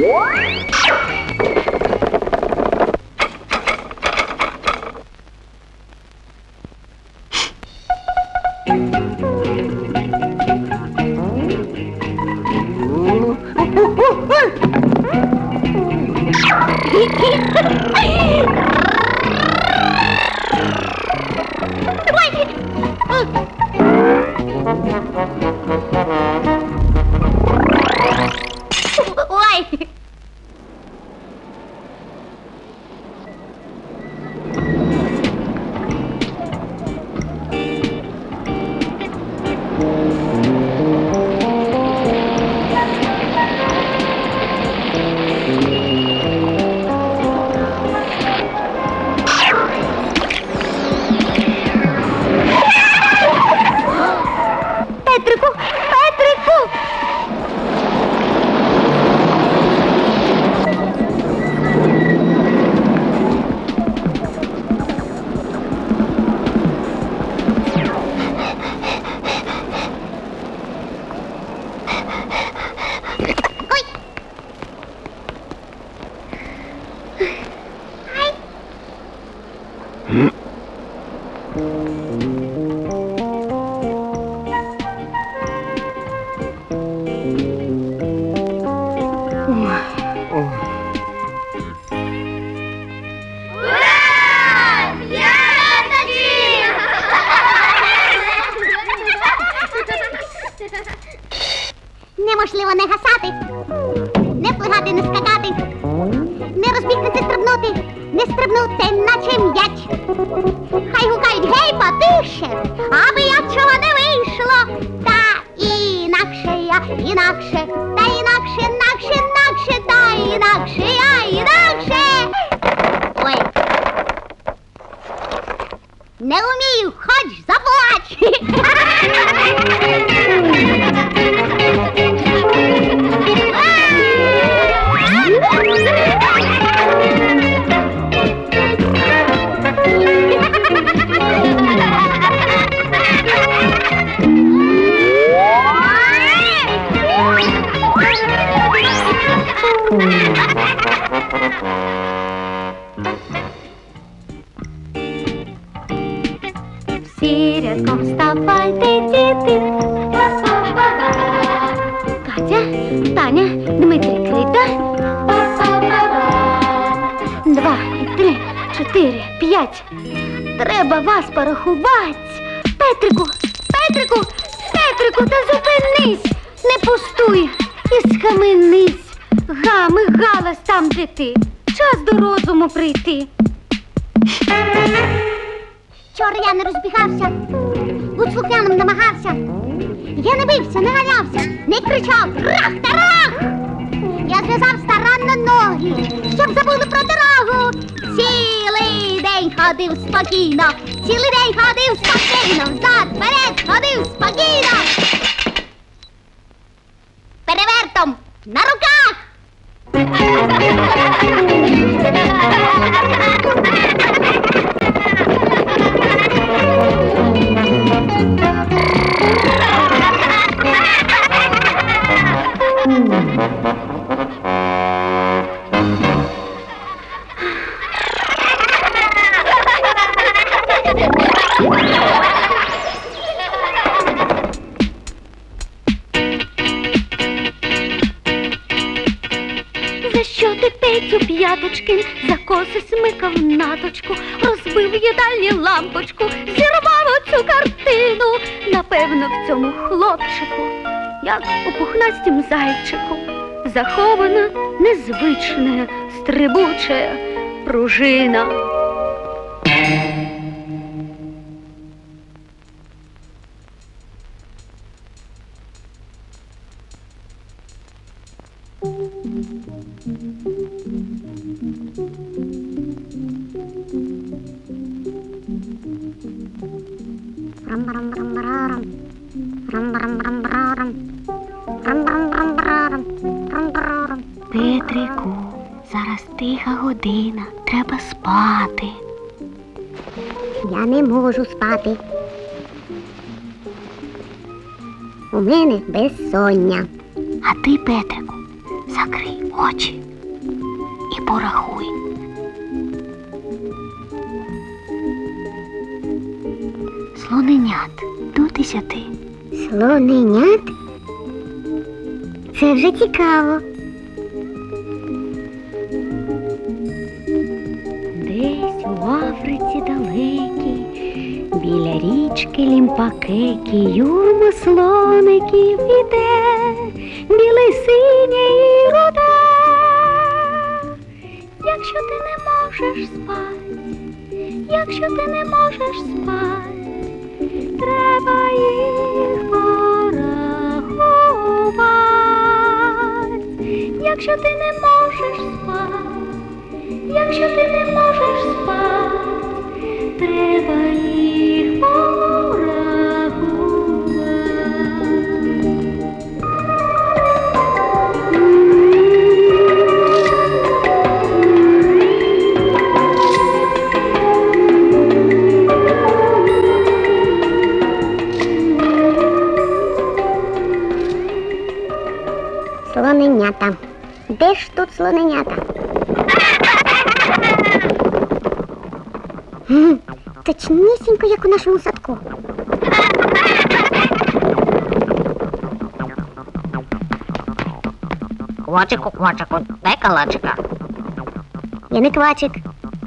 What? Не розбігтися стрибнути, не стрибнути, наче м'яч. Хай гукають гей, потише, аби я чого не вийшло. Та інакше я, інакше, та інакше, інакше, інакше, та інакше я, інакше. Ой. Не вмію, хоч заплач. Таня, Дмитрий Крита. Два, три, чотири, п'ять. Треба вас порахувати. Петрику, Петрику, Петрику, та зупинись, не пустуй і схаменись. Гами, галас там, де ти. Час до розуму прийти. Вчора я не розбігався, будь слухняним намагався. Я не бився, не ганявся, не кричав рах та рах. Я зв'язав старанно ноги, щоб забули про дорогу. Цілий день ходив спокійно, цілий день ходив спокійно, взад, вперед ходив спокійно. Перевертом на руках. За що ти Петю п'яточки, за коси смикав наточку, розбив їдальні лампочку, зірвав оцю картину. Напевно, в цьому хлопчику, як у пухнастім зайчику, захована незвична, стрибуча пружина. Петрику, зараз тиха година, треба спати. Я не можу спати. У мене безсоння. А ти, Петрику, закрий очі і порахуй. Слоненят до десяти. Слоненят? Це вже цікаво. Десь у Африці далекій, біля річки Лімпакекі, юрма слоників іде, білий синє і руде. Якщо ти не можеш спати, якщо ти не можеш спати, треба їх порахувати. Якщо ти не можеш спати, якщо ти не можеш спати, треба їх Слоненята. Де ж тут слоненята? Точнісінько, як у нашому садку. Квачику, квачику, дай калачика. Я не квачик.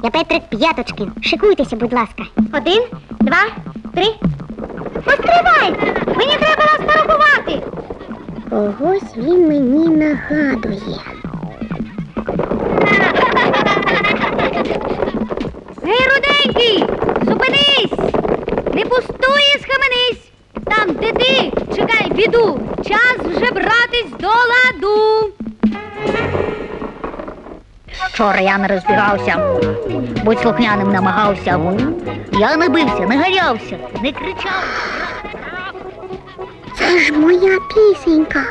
Я Петрик П'яточкин. Шикуйтеся, будь ласка. Один, два, три. Постривайте! Мені треба вас порахувати. Когось він мені нагадує. Гей, руденький, зупинись! Не пустуй і схаменись! Там, де ти, чекай біду! Час вже братись до ладу! Вчора я не розбирався, будь слухняним намагався. Я не бився, не гарявся, не кричав. Це ж моя пісенька.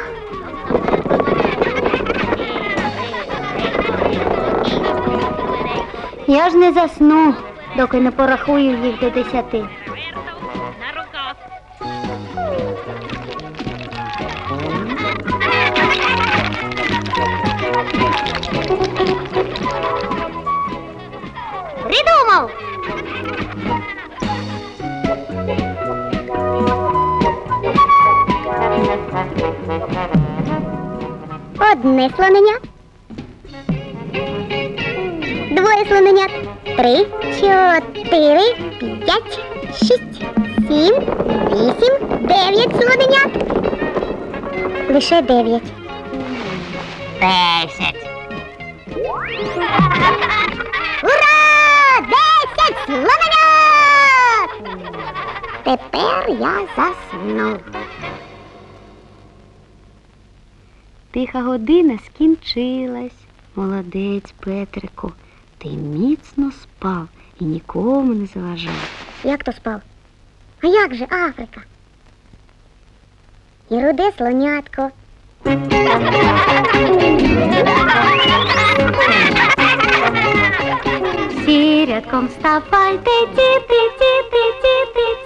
Я ж не засну, доки не порахую їх до десяти. Одне слонення. Двоє слоненят. Три, чотири, п'ять, шість, сім, вісім, дев'ять слоненят. Лише дев'ять. Десять. Ура! Десять слоненят! Тепер я заснув. Тиха година скінчилась. Молодець, Петрику. Ти міцно спав і нікому не заважав. Як то спав? А як же Африка? І руде слонятко. Всі рядком вставайте, діти, діти, діти,